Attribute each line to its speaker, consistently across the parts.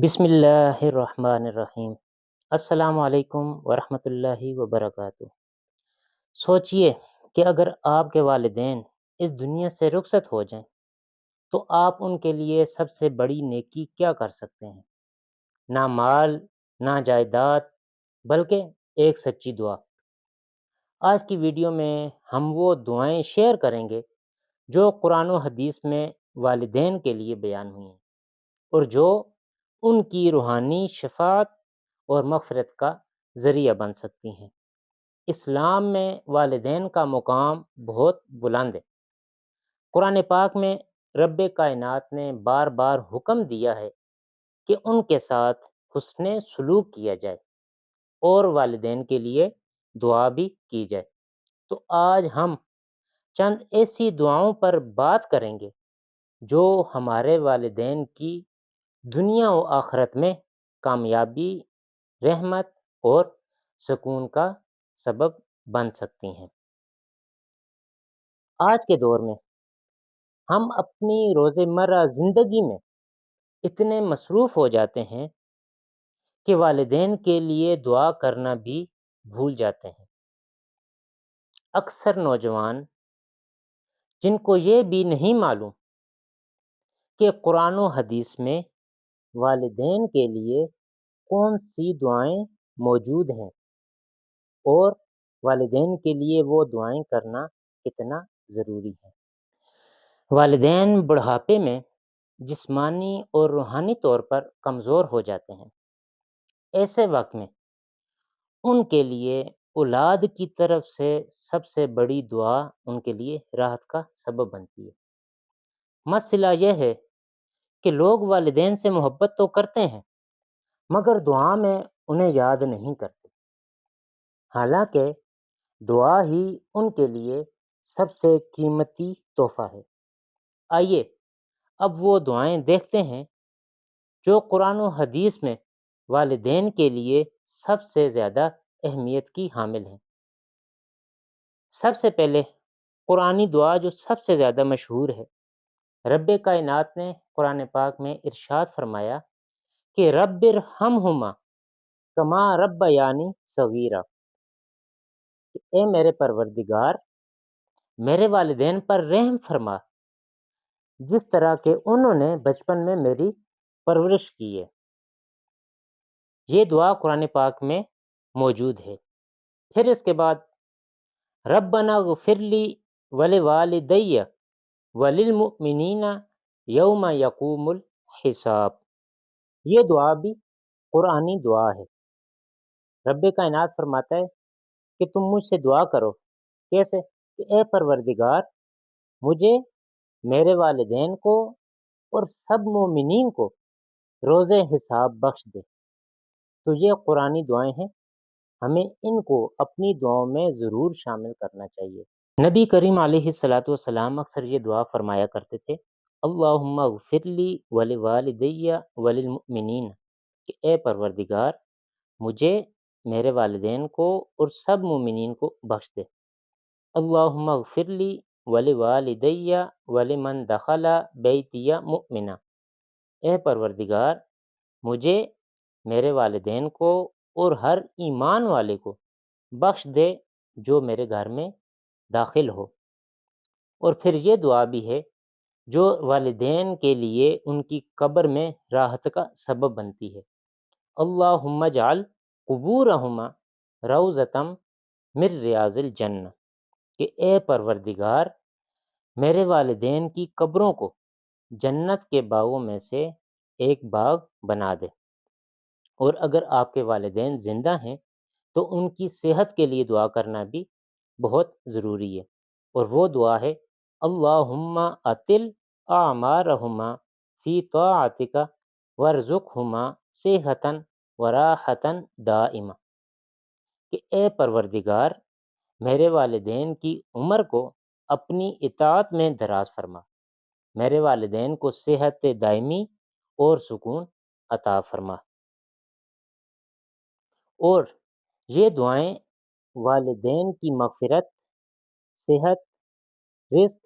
Speaker 1: بسم اللہ الرحمن الرحیم۔ السلام علیکم ورحمۃ اللہ وبرکاتہ۔ سوچئے کہ اگر آپ کے والدین اس دنیا سے رخصت ہو جائیں، تو آپ ان کے لیے سب سے بڑی نیکی کیا کر سکتے ہیں؟ نہ مال، نہ جائیداد، بلکہ ایک سچی دعا۔ آج کی ویڈیو میں ہم وہ دعائیں شیئر کریں گے جو قرآن و حدیث میں والدین کے لیے بیان ہوئی ہیں اور جو ان کی روحانی شفاعت اور مغفرت کا ذریعہ بن سکتی ہیں۔ اسلام میں والدین کا مقام بہت بلند ہے۔ قرآن پاک میں رب کائنات نے بار بار حکم دیا ہے کہ ان کے ساتھ حسن سلوک کیا جائے اور والدین کے لیے دعا بھی کی جائے۔ تو آج ہم چند ایسی دعاؤں پر بات کریں گے جو ہمارے والدین کی دنیا و آخرت میں کامیابی، رحمت اور سکون کا سبب بن سکتی ہیں۔ آج کے دور میں ہم اپنی روزمرہ زندگی میں اتنے مصروف ہو جاتے ہیں کہ والدین کے لیے دعا کرنا بھی بھول جاتے ہیں۔ اکثر نوجوان جن کو یہ بھی نہیں معلوم کہ قرآن و حدیث میں والدین کے لیے کون سی دعائیں موجود ہیں؟ اور والدین کے لیے وہ دعائیں کرنا کتنا ضروری ہے والدین بڑھاپے میں جسمانی اور روحانی طور پر کمزور ہو جاتے ہیں۔ ایسے وقت میں ان کے لیے اولاد کی طرف سے سب سے بڑی دعا ان کے لیے راحت کا سبب بنتی ہے۔ مسئلہ یہ ہے کہ لوگ والدین سے محبت تو کرتے ہیں، مگر دعا میں انہیں یاد نہیں کرتے۔ حالانکہ دعا ہی ان کے لیے سب سے قیمتی تحفہ ہے۔ آئیے اب وہ دعائیں دیکھتے ہیں جو قرآن و حدیث میں والدین کے لیے سب سے زیادہ اہمیت کی حامل ہیں۔ سب سے پہلے قرآنی دعا جو سب سے زیادہ مشہور ہے۔ رب کائنات نے قرآن پاک میں ارشاد فرمایا کہ رب ہم ہما کما رب یعنی صغیرہ اے میرے پروردگار، میرے والدین پر رحم فرما، جس طرح کہ انہوں نے بچپن میں میری پرورش کی ہے۔ یہ دعا قرآن پاک میں موجود ہے۔ پھر اس کے بعد، ربنا غفر لی ول والدیہ وللمؤمنین یوم یقوم الحساب۔ یہ دعا بھی قرآنی دعا ہے۔ رب کائنات فرماتا ہے کہ تم مجھ سے دعا کرو۔ کیسے؟ کہ اے پروردگار، مجھے میرے والدین کو اور سب مومنین کو روز حساب بخش دے۔ تو یہ قرآنی دعائیں ہیں۔ ہمیں ان کو اپنی دعاؤں میں ضرور شامل کرنا چاہیے۔ نبی کریم علیہ السلاۃ والسلام اکثر یہ دعا فرمایا کرتے تھے، اللہم اغفر لی ولی والدیہ وللمؤمنین کہ اے پروردگار، مجھے میرے والدین کو اور سب مومنین کو بخش دے۔ اللہم اغفر لی ولی والدیہ ولمن دخل بیتیہ مؤمنہ اے پروردگار، مجھے میرے والدین کو اور ہر ایمان والے کو بخش دے جو میرے گھر میں داخل ہو۔ اور پھر یہ دعا بھی ہے جو والدین کے لیے ان کی قبر میں راحت کا سبب بنتی ہے۔ اللہ جعل قبور روزتم مر ریاض الجن کہ اے پروردگار، میرے والدین کی قبروں کو جنت کے باغوں میں سے ایک باغ بنا دے۔ اور اگر آپ کے والدین زندہ ہیں تو ان کی صحت کے لیے دعا کرنا بھی بہت ضروری ہے۔ اور وہ دعا ہے، اللہم عطل اعمارہما فی طاعتک ورزقہما صحتاً وراحتاً دائمہ کہ اے پروردگار، میرے والدین کی عمر کو اپنی اطاعت میں دراز فرما۔ میرے والدین کو صحت دائمی اور سکون عطا فرما۔ اور یہ دعائیں والدین کی مغفرت، صحت، رزق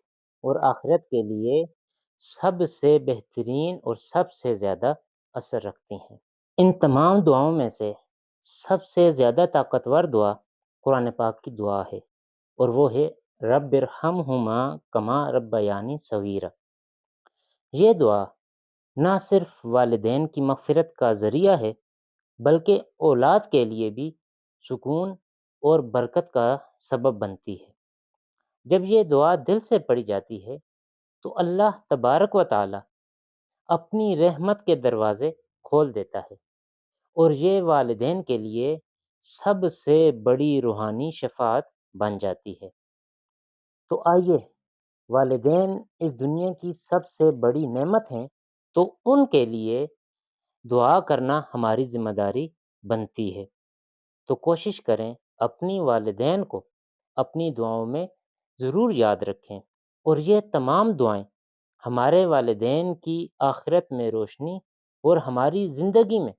Speaker 1: اور آخرت کے لیے سب سے بہترین اور سب سے زیادہ اثر رکھتی ہیں۔ ان تمام دعاؤں میں سے سب سے زیادہ طاقتور دعا قرآن پاک کی دعا ہے اور وہ ہے رب ارحمہما کما ربیانی صغیرہ۔ یہ دعا نہ صرف والدین کی مغفرت کا ذریعہ ہے بلکہ اولاد کے لیے بھی سکون اور برکت کا سبب بنتی ہے۔ جب یہ دعا دل سے پڑھی جاتی ہے، تو اللہ تبارک و تعالی اپنی رحمت کے دروازے کھول دیتا ہے اور یہ والدین کے لیے سب سے بڑی روحانی شفاعت بن جاتی ہے۔ تو آئیے، والدین اس دنیا کی سب سے بڑی نعمت ہیں، تو ان کے لیے دعا کرنا ہماری ذمہ داری بنتی ہے۔ تو کوشش کریں اپنی والدین کو اپنی دعاؤں میں ضرور یاد رکھیں اور یہ تمام دعائیں ہمارے والدین کی آخرت میں روشنی اور ہماری زندگی میں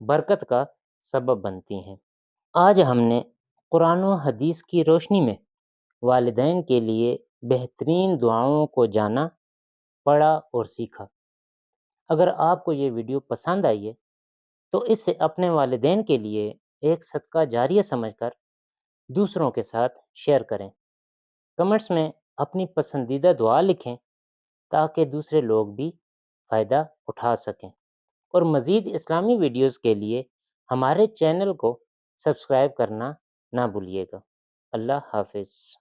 Speaker 1: برکت کا سبب بنتی ہیں۔ آج ہم نے قرآن و حدیث کی روشنی میں والدین کے لیے بہترین دعاؤں کو جانا، پڑھا اور سیکھا۔ اگر آپ کو یہ ویڈیو پسند آئی ہے تو اس سے اپنے والدین کے لیے ایک صدقہ جاریہ سمجھ کر دوسروں کے ساتھ شیئر کریں۔ کمنٹس میں اپنی پسندیدہ دعا لکھیں تاکہ دوسرے لوگ بھی فائدہ اٹھا سکیں۔ اور مزید اسلامی ویڈیوز کے لیے ہمارے چینل کو سبسکرائب کرنا نہ بھولیے گا۔ اللہ حافظ۔